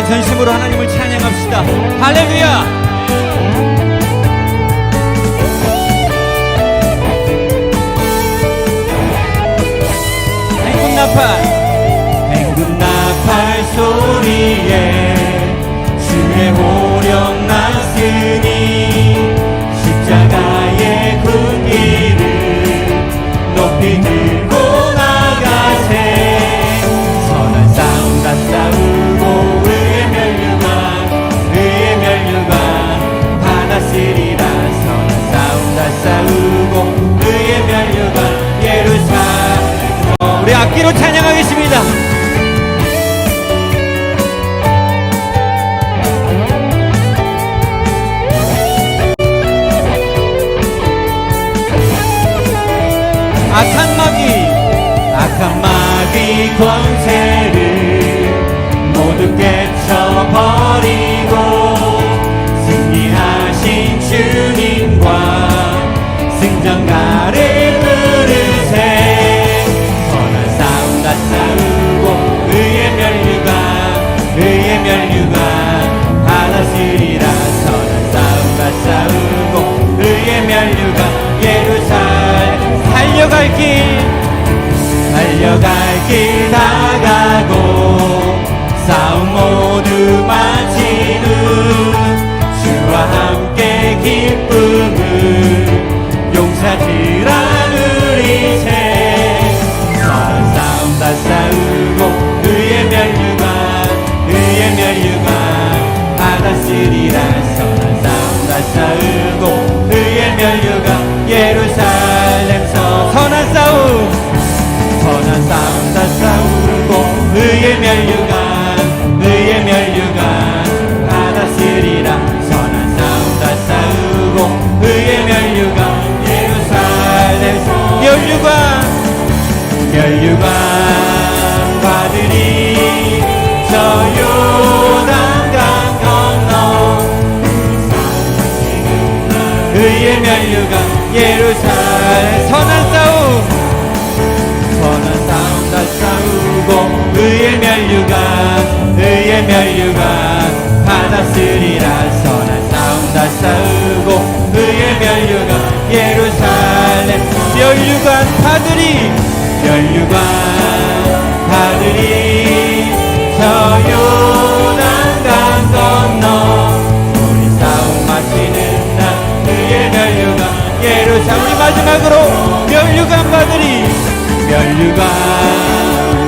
시간 전심으로 하나님을 찬양합시다. 할렐루야! 행군 나팔, 행군 나팔 소리에 주의 호령 났 모 의의 멸류관 받았으리라. 선한 싸움 다 싸우고 의의 멸류관 예루살렘 멸류관 받으리 멸류관 받으리 저 요단강 건너. 우리 싸움 마치는 날 의의 멸류관 예루살렘 우리 마지막으로 멸류관 받으리 멸류관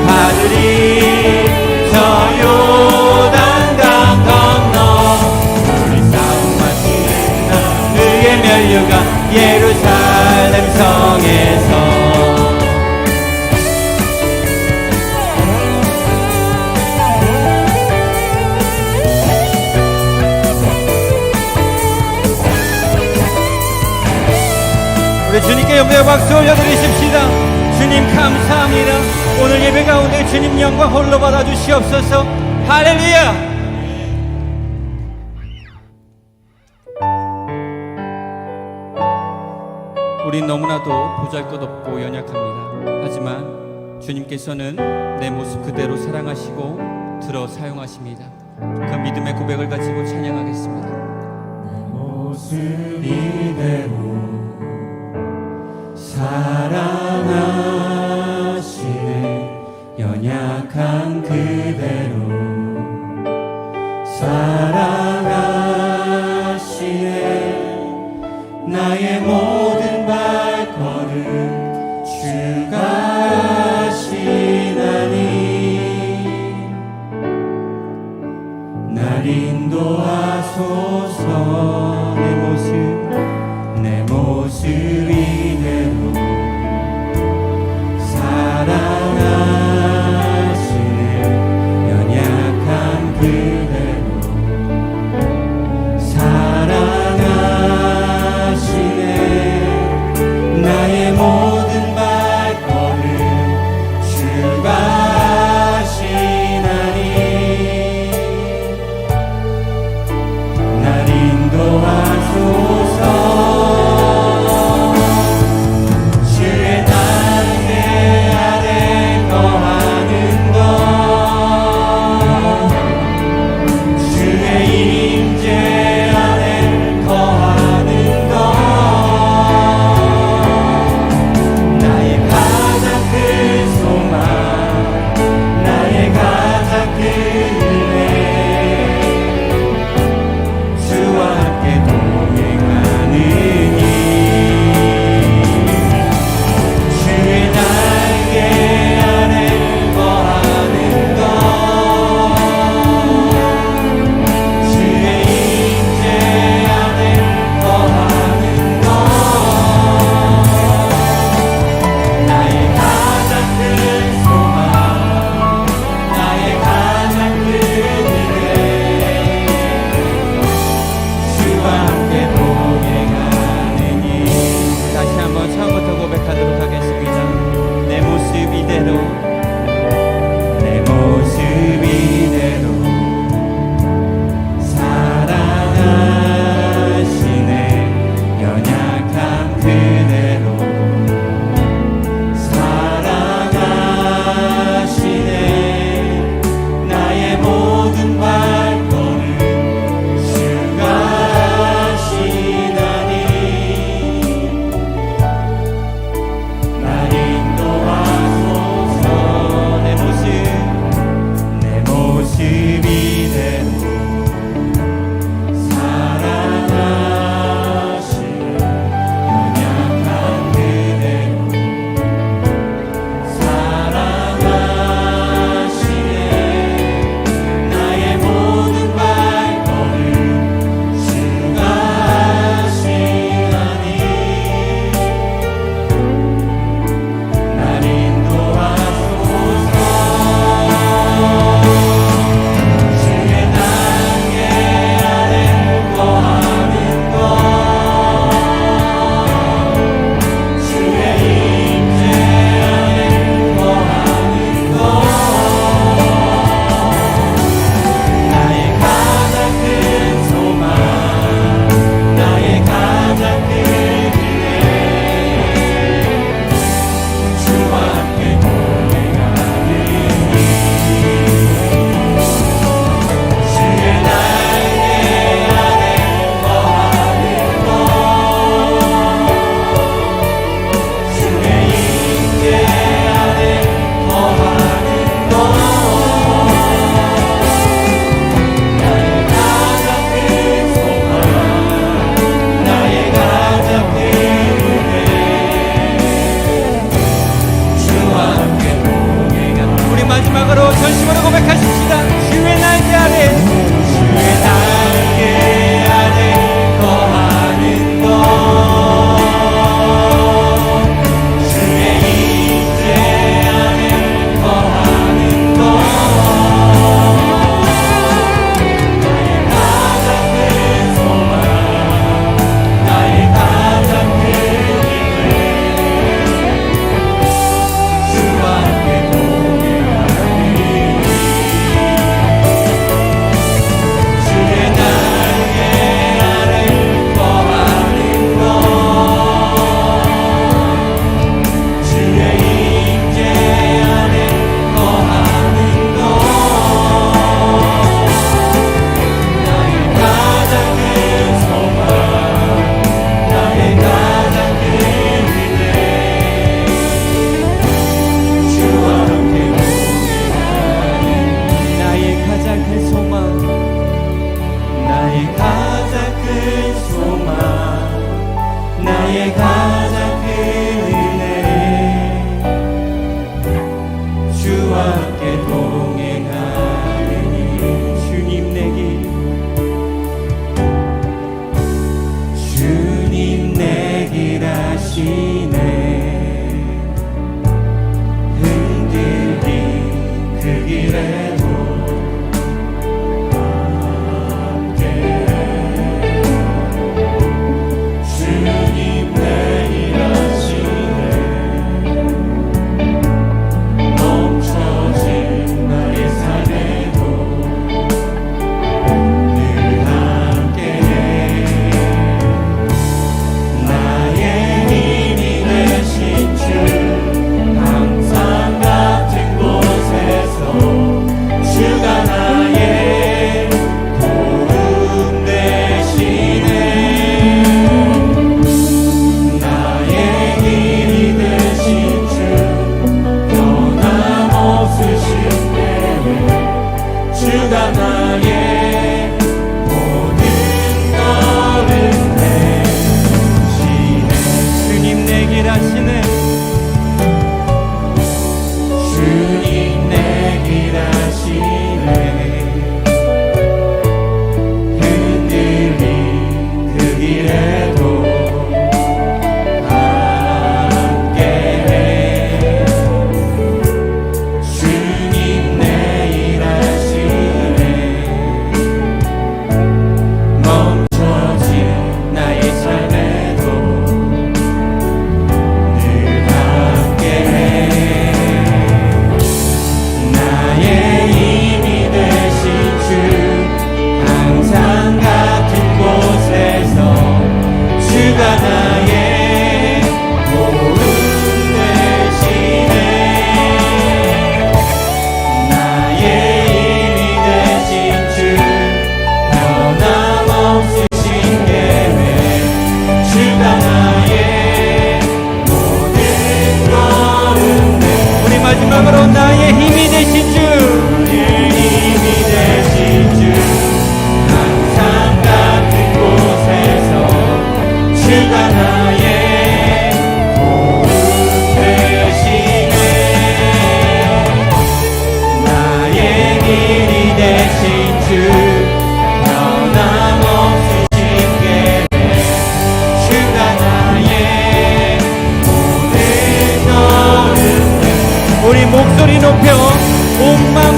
받으리 예루살렘 성에서 우리 주님께 영광의 박수 올려드리십시다. 주님 감사합니다. 오늘 예배 가운데 주님 영광 홀로 받아 주시옵소서. 할렐루야. 우린 너무나도 보잘것없고 연약합니다. 하지만 주님께서는 내 모습 그대로 사랑하시고 들어 사용하십니다. 그 믿음의 고백을 가지고 찬양하겠습니다. 모습 이대로 사랑하시네 연약한 그대로 사랑하시네 나의 모든 인도하소서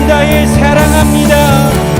다해 사랑합니다